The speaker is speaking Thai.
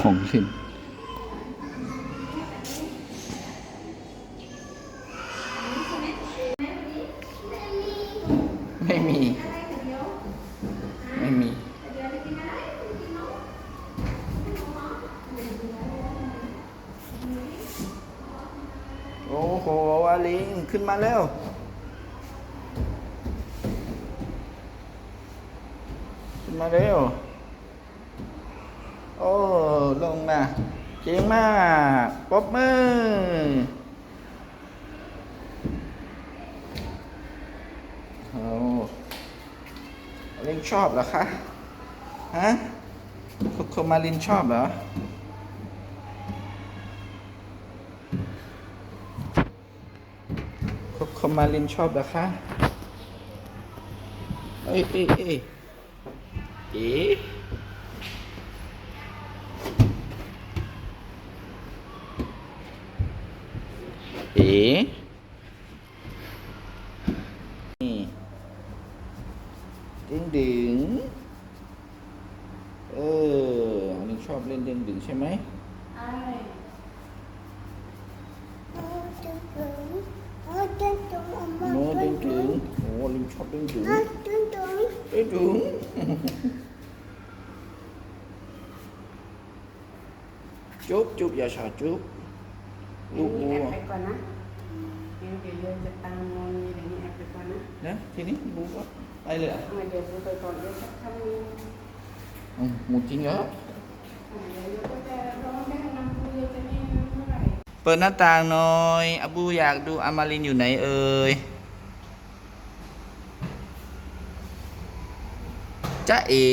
ของเล่นไม่มี ไม่มี โอ้โหวาลิง ขึ้นมาแล้วขึ้นมาเร็ว โอ้ลงมาเก่งมากปบมือ โอ้วาลินชอบเหรอคะ ฮะโคโคมาลินชอบเหรอโคโคมาลินชอบเหรอคะเอ้ยเอ้ยเอ้ยเอ๊ 예. Đen điện Ừ ờ, Mình cho lên đen điện xem mấy Nó đen trưởng Ồ, Linh cho đen trưởng Đen trưởng Chúc, chúc, dạ sợ chúc ลิงชอบดึงดึงดึงดึงจุ๊บจุ๊บอย่าชาจุ๊บลูก นี่ วั แอ ว บไปก่อนนะเดี๋ยวเดี๋ยวโยนจะตังงอนอย่างนี้แอบไปก่อนนะ นะทีนี้บูก็ไปเลยเหรอ่ะ เอามาเดี๋ยวดูไปก่อนเดี๋ยวจะทำนี้ อืมหมูจริงเหรอ อ่าเดี๋ยวโยก็จะร้องแม่นำคุยจะนี่เมื่อไหร่ เปิดหน้าต่างหน่อยอาบูอยากดูอามารินอยู่ไหนเอ่ยจ๊ะเอ๋